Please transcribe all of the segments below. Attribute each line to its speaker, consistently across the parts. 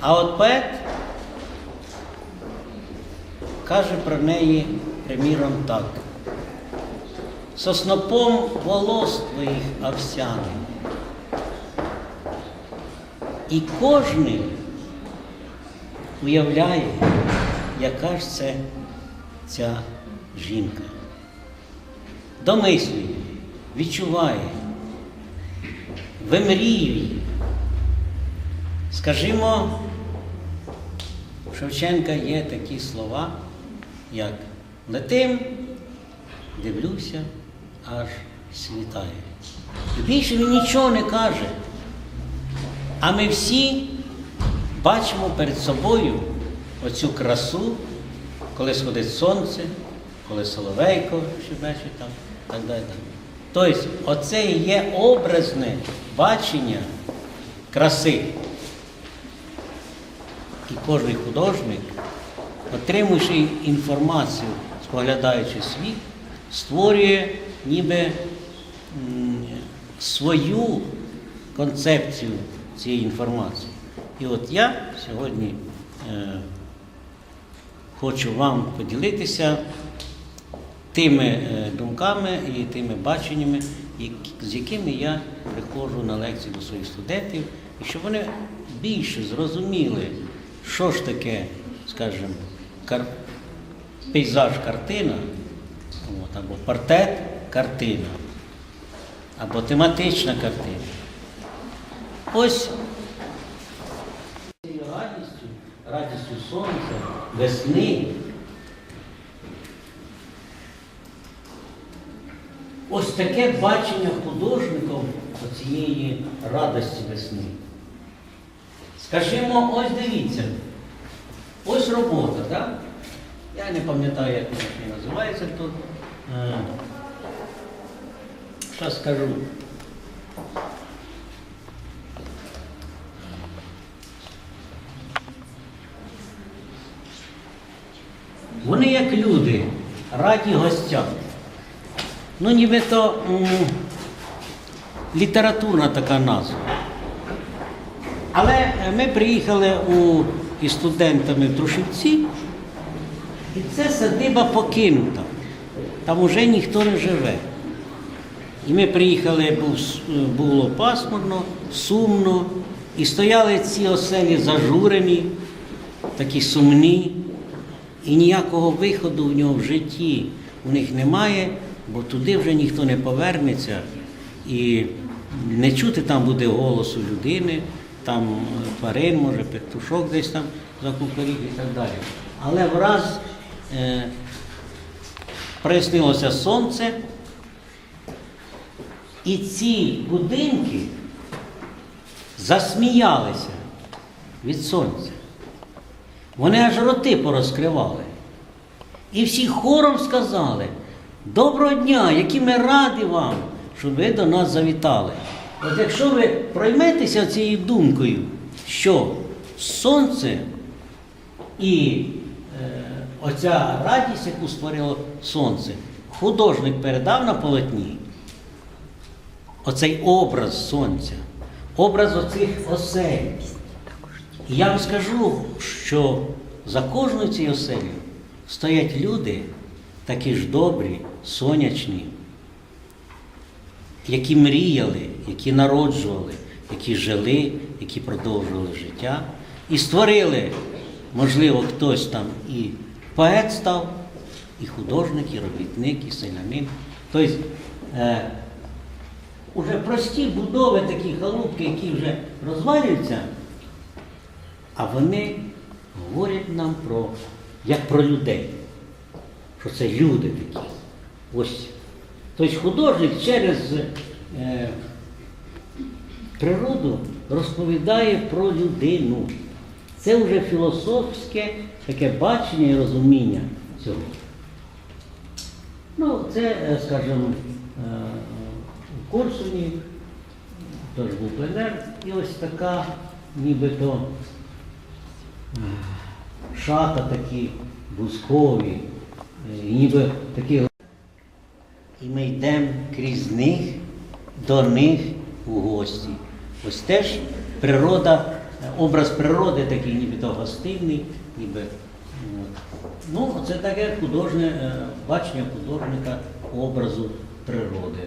Speaker 1: А от поет каже про неї, приміром, так. Соснопом волос твоїх овсяних. І кожний уявляє, яка ж це ця жінка. Домислює, відчуває, вимріює. Скажімо, Шевченка є такі слова, як летим, дивлюся, аж світає. Більше він нічого не каже. А ми всі бачимо перед собою оцю красу, коли сходить сонце, коли соловейко щебече там, так далі. Тобто, оце є образне бачення краси. І кожен художник, отримуючи інформацію, споглядаючи світ, створює ніби свою концепцію цієї інформації. І от я сьогодні е, хочу вам поділитися тими е, думками і тими баченнями, з якими я приходжу на лекції до своїх студентів, і щоб вони більше зрозуміли, що ж таке, скажімо, кар... пейзаж картина, от, або портрет картина, або тематична картина. Ось радістю, радістю сонця, весни. Ось таке бачення художником цієї радості весни. Скажімо, ось дивіться, ось робота, так? Я не пам'ятаю, як вона називається тут. Е, Що скажу? Вони як люди, раді гостям. Ну, нібито літературна така назва. Але е, ми приїхали у, із студентами в Трушівці, і це садиба покинута. Там уже ніхто не живе. І ми приїхали, був, було пасмурно, сумно, і стояли ці оселі зажурені, такі сумні, і ніякого виходу в нього в житті у них немає, бо туди вже ніхто не повернеться, і не чути там буде голосу людини, там тварин, може, петушок десь там закукарів і так далі. Але враз е, прояснилося сонце, і ці будинки засміялися від сонця. Вони аж роти порозкривали. І всі хором сказали: Доброго дня, які ми раді вам, що ви до нас завітали. От якщо ви пройметеся цією думкою, що сонце і е, оця радість, яку створило сонце, художник передав на полотні, оцей образ сонця, образ оцих осель. І я вам скажу, що за кожною цією оселею стоять люди, такі ж добрі, сонячні, які мріяли, які народжували, які жили, які продовжували життя і створили, можливо, хтось там і поет став, і художник, і робітник, і селянин. Тобто е, уже прості будови, такі халупки, які вже розвалюються, а вони говорять нам про, як про людей, що це люди такі. Ось. Тобто художник через е, природу розповідає про людину. Це вже філософське таке бачення і розуміння цього. Ну, це, е, скажімо, е, у Корсуні теж був пленер, і ось така нібито е, шата такі бускові, е, і ніби такі. І ми йдемо крізь них до них у гості. Ось теж природа образ природи такий нібито гостинний, ніби. Ну, це таке художнє е, бачення художника образу природи.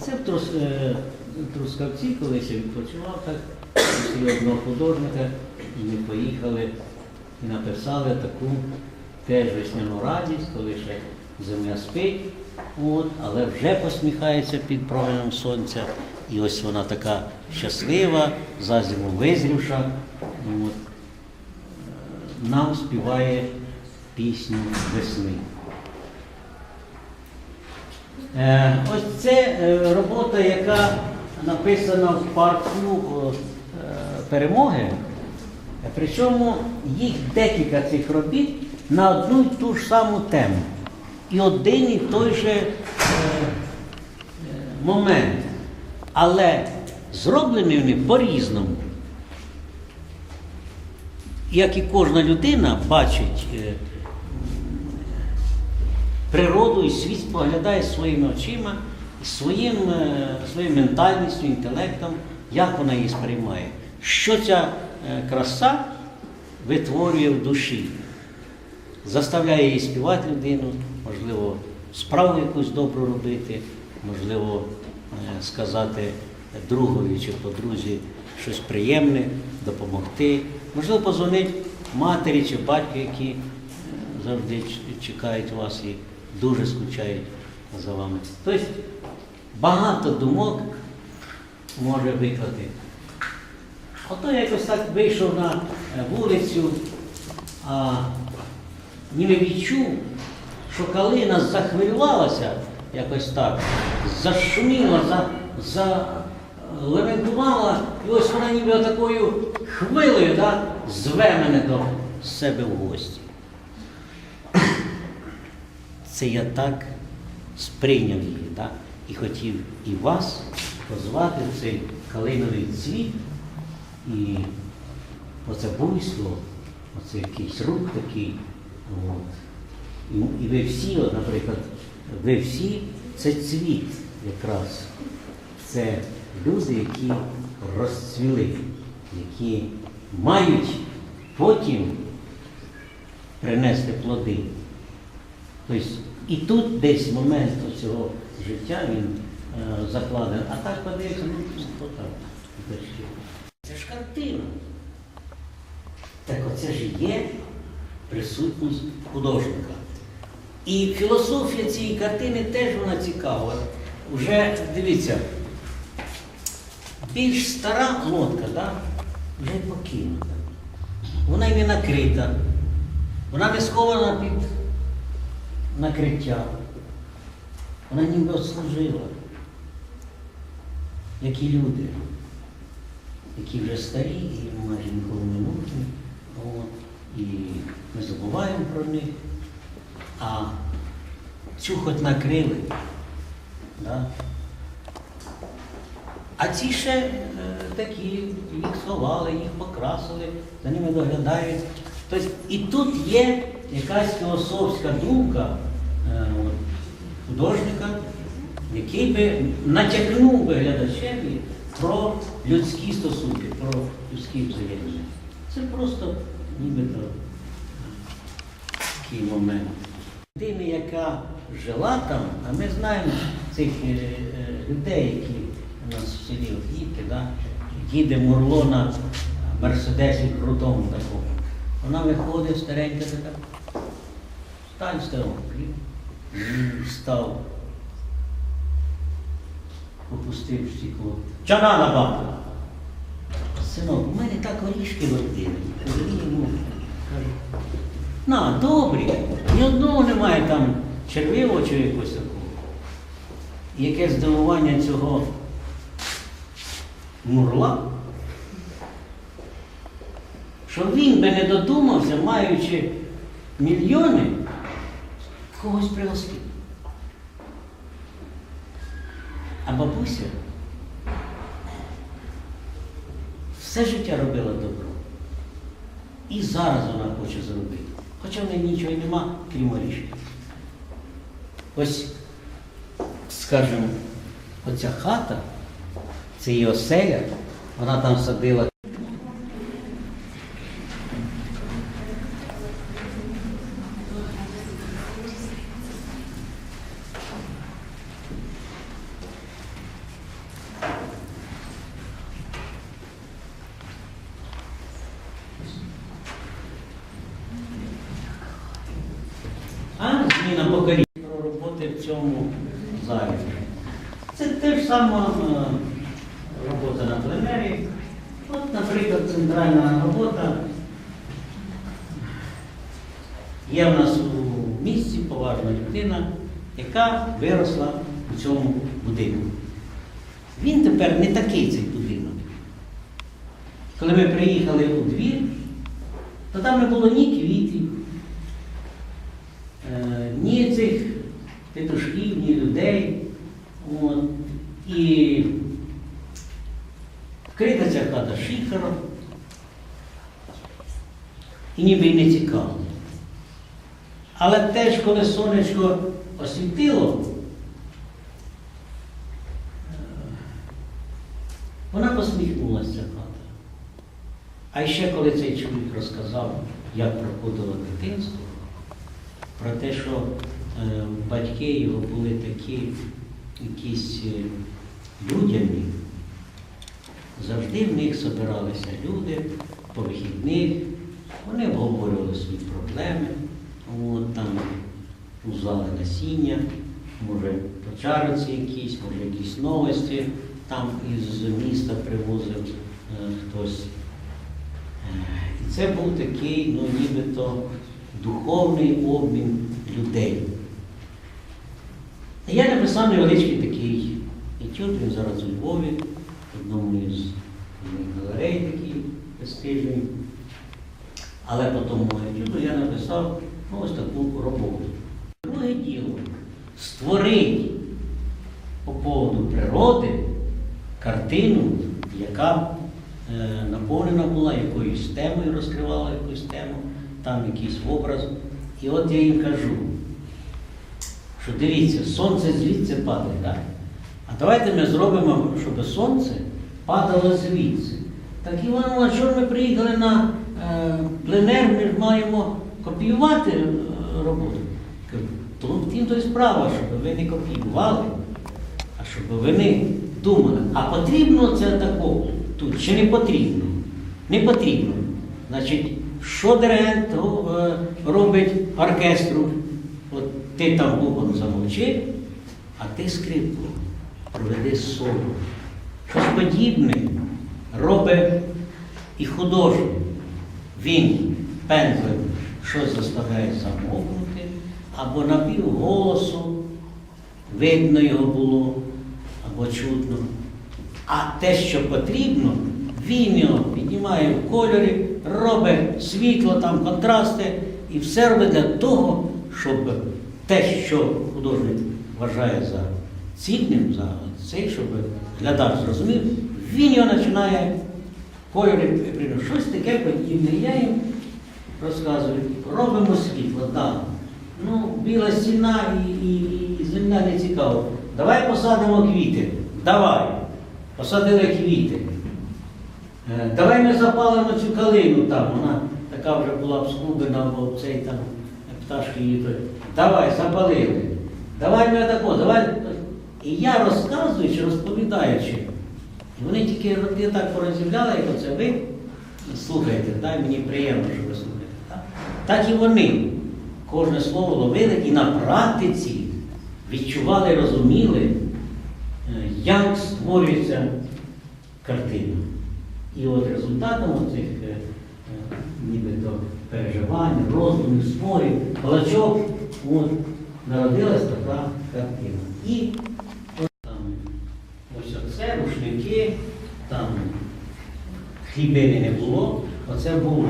Speaker 1: Це в Трус, е, Трускавці, колись я відпочивав так, одного художника, і ми поїхали і написали таку теж весняну радість, коли ще земля спить, от, але вже посміхається під променем сонця. І ось вона така щаслива, за зиму визрівша. От, нам співає пісню весни. Е, Ось це е, робота, яка написана в парку е, перемоги. Причому їх декілька цих робіт на одну й ту ж саму тему. І один і той же е, е, момент. Але зроблені вони по-різному. Як і кожна людина бачить е, природу і світ споглядає своїми очима, своїм, е, своєю ментальністю, інтелектом, як вона її сприймає. Що ця е, краса витворює в душі, заставляє її співати людину, можливо, справу якусь добру робити, можливо, е, сказати другові чи подрузі щось приємне, допомогти, можливо, позвонити матері чи батьку, які завжди чекають вас і дуже скучають за вами. Тобто багато думок може виклати. Ото якось так вийшов на е, вулицю, а ніби відчув, що калина захвилювалася якось так, зашуміла, за, залементувала, і ось вона ніби отакою хвилею да, зве мене до себе в гості. Це я так сприйняв її, да? і хотів і вас позвати в цей калиновий цвіт, і оце буйство, оце якийсь рух такий. От. І, ви всі, наприклад, ви всі це цвіт якраз. Це люди, які розцвіли, які мають потім принести плоди. Тобто і тут десь момент цього життя він е, закладений. А так подивіться, ну хто там? Це ж картина. Так оце ж є присутність художника. І філософія цієї картини теж вона цікава. Уже дивіться, більш стара лодка, да? вже покинута. Вона й не накрита, вона не схована під накриття. Вона ніби отслужила, як і люди, які вже старі і майже ніколи не нужні. І ми забуваємо про них. А цю хоч накрили. Да? А ці ще е, такі, їх сховали, їх покрасили, за ними доглядають. Тобто і тут є якась філософська думка е, художника, який би натякнув би глядачеві про людські стосунки, про людські взаємини. Це просто нібито такий момент. Людина, яка жила там, а ми знаємо цих е, е, людей, які у нас в селі от да? їде Мурло на Мерседесі крутому такому. Вона виходить старенька така. Стань. Він Став. Опустив стекло. Чана на банку. Синок, у мене так горішки родили. ну, Каже, на, добрі. Ні одного немає там червивого чи якогось такого. Яке здивування цього мурла, що він би не додумався, маючи мільйони, когось пригостити. А бабуся все життя робила добро. І зараз вона хоче зробити. Хоча в неї нічого й нема, крім горішки. Ось, скажімо, оця хата, це її оселя, вона там садила на покоління про роботи в цьому залі. Це те ж сама е, робота на пленері. От, наприклад, центральна робота. Є в нас у місті поважна людина, яка виросла у цьому будинку. Він тепер не такий цей будинок. Коли ми приїхали у двір, то там не було ні квітів, е, ні цих петушків, ні людей. От. І вкрита ця хата шифером. І ніби й не цікаво. Але теж, коли сонечко освітило, вона посміхнулася хата. А ще коли цей чоловік розказав, як проходило дитинство, про те, що е, батьки його були такі якісь е, людяні, завжди в них збиралися люди по вихідних, вони обговорювали свої проблеми, от, там узали насіння, може почариці якісь, може якісь новості. Там із міста привозив е, хтось. Е, І це був такий, ну нібито духовний обмін людей. Я написав невеличкий такий етюд, він зараз у Львові, в одному із галерей такий престижний. Але по тому етюду я написав ну, ось таку роботу. Друге діло створити по поводу природи картину, яка е, наповнена була якоюсь темою, розкривала якусь тему, там якийсь образ. І от я їм кажу, що дивіться, сонце звідси падає, так? А давайте ми зробимо, щоб сонце падало звідси. Так Іван, що ми приїхали на е, пленер, ми ж маємо копіювати е, роботу. Кажу, то й справа, щоб ви не копіювали, а щоб ви не думали, а потрібно це такого тут чи не потрібно? Не потрібно. Значить, що диригент е, робить оркестру? Ти там бубон замовчи, а ти скрипку проведи соло. Щось подібне робить і художник. Він пензлем щось заставляє замовкнути, або на півголосу видно його було, або чутно. А те, що потрібно, він його піднімає в кольорі, робить світло, там контрасти і все робить для того, щоб те, що художник вважає за цінним, за цей, щоб глядач зрозумів, він його починає в кольорі прийняти. Щось таке подібне. Я їм розказую, робимо світло, так. Ну, біла стіна і, і, і земля не цікаво. Давай посадимо квіти. Давай. Посадили квіти. Е, Давай ми запалимо цю калину там, вона така вже була б склубена, бо цей там пташки її. Давай, запалили. Давай ми тако, давай. І я розказуючи, розповідаючи, і вони тільки роти так порозявляли, як оце ви слухаєте, так? мені приємно, що ви слухаєте. Так? так і вони кожне слово ловили і на практиці відчували, розуміли, е, як створюється картина. І от результатом цих е, е, нібито переживань, роздумів, спорів, балачок, от, народилась така картина. І там ось оце, рушники, там хлібини не було, оце було.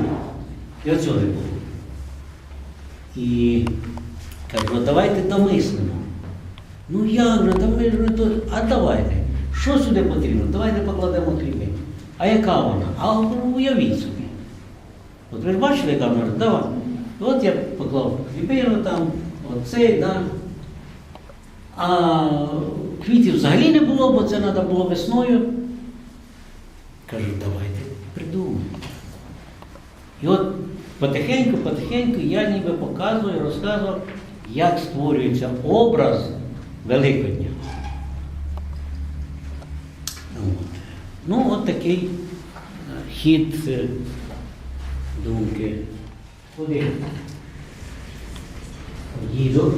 Speaker 1: І оцього не було. І кажу, давайте домислимо. Ну як же, та ми ж не то. А давайте. Що сюди потрібно? Давайте покладемо хлібину. А яка вона? А уявіть собі. От ви ж бачили, яка вона? Давай. От я поклав хлібину там, оцей, да. А квітів взагалі не було, бо це треба було весною. Кажу, давайте придумаємо. І от потихеньку, потихеньку я ніби показую, розказував, як створюється образ Великодня. Ну, от такий е, хід е, думки. Куди? Їду.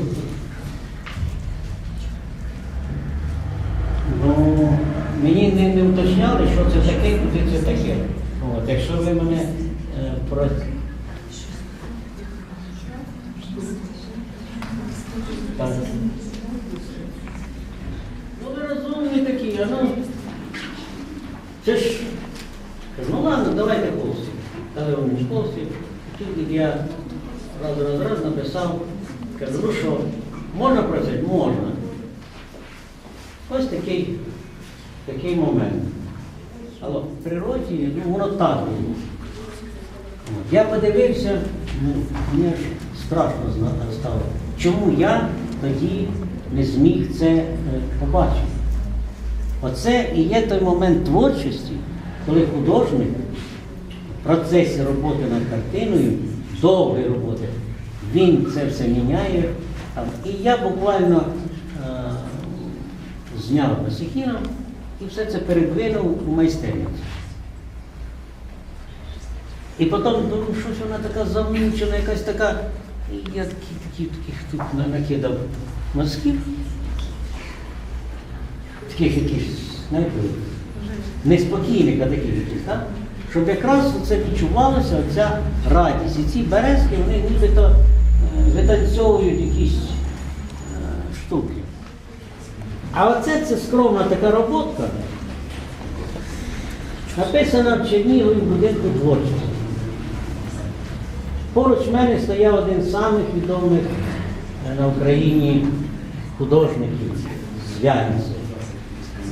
Speaker 1: Ну, мені не, не уточняли, що це таке, куди це таке. От, якщо ви мене е, про... Так. Ну, ви розумні такі, а ну. Це ж. Кажу, ну ладно, давайте повсі. Дали вони повсі. Тут я раз раз раз написав, кажу, ну що, можна працювати? Можна. Ось такий, такий момент. Але в природі ну, воно так було. Я подивився, ну, мені ж страшно стало. Чому я тоді не зміг це е, побачити? Оце і є той момент творчості, коли художник в процесі роботи над картиною, довгої роботи, він це все міняє. І я буквально е, зняв насихіном і все це передвинув у майстерність. І потім думаю, щось вона така замучена, якась така. І я таких тут накидав мазків. Таких якихось, знаєте, неспокійних, а таких якихось, так? Щоб якраз це відчувалося, оця радість. І ці березки, вони нібито витанцьовують якісь е, штуки. А оце це скромна така роботка, написана в Чернігові будинку творчості. Поруч мене стояв один з самих відомих е, на Україні художників з Вянця.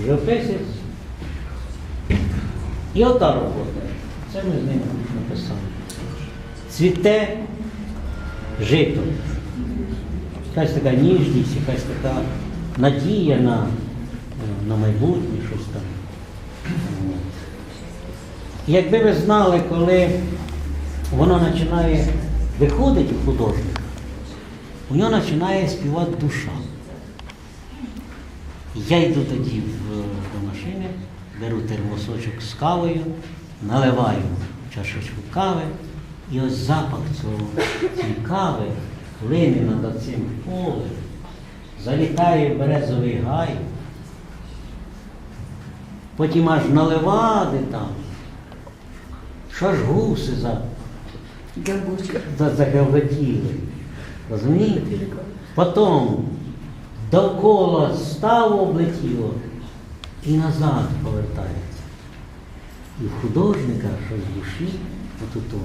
Speaker 1: Живописець. І ота робота. Це ми з ним написали. Цвіте жито. Якась така ніжність, якась така надія на, на майбутнє, щось там. Якби ви знали, коли воно починає виходити у художника, у нього починає співати душа. Я йду тоді в, до машини, беру термосочок з кавою, наливаю чашечку кави, і ось запах цього цієї кави плине над цим полем, залітає в березовий гай, потім аж наливати там, що аж гуси за, за, загавотіли. Розумієте? Потім довкола ставу облетіло і назад повертається. І в художника щось в душі, отуто,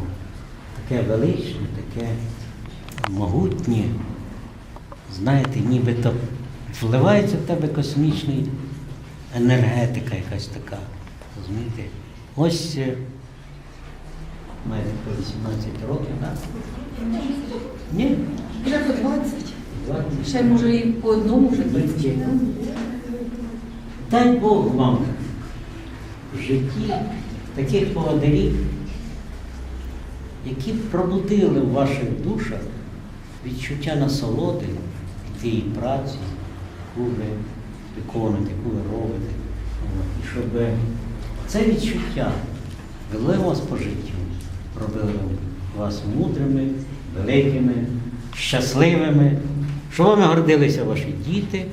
Speaker 1: таке величне, таке могутнє, знаєте, нібито вливається в тебе космічна енергетика якась така. Розумієте? Ось майже по 18 років, так? Ні?
Speaker 2: Вже по 20.
Speaker 1: 20.
Speaker 2: Ще може і по одному вже 20.
Speaker 1: Дай Бог вам в житті таких поводирів, які пробудили в ваших душах відчуття насолоди тієї праці, яку ви виконуєте, яку ви робите. І щоб це відчуття вело вас по життю, робили вас мудрими, великими, щасливими, щоб вами гордилися ваші діти,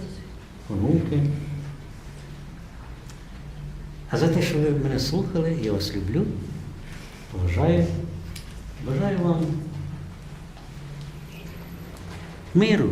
Speaker 1: онуки. А за те, що ви мене слухали, я вас люблю, поважаю, бажаю вам миру,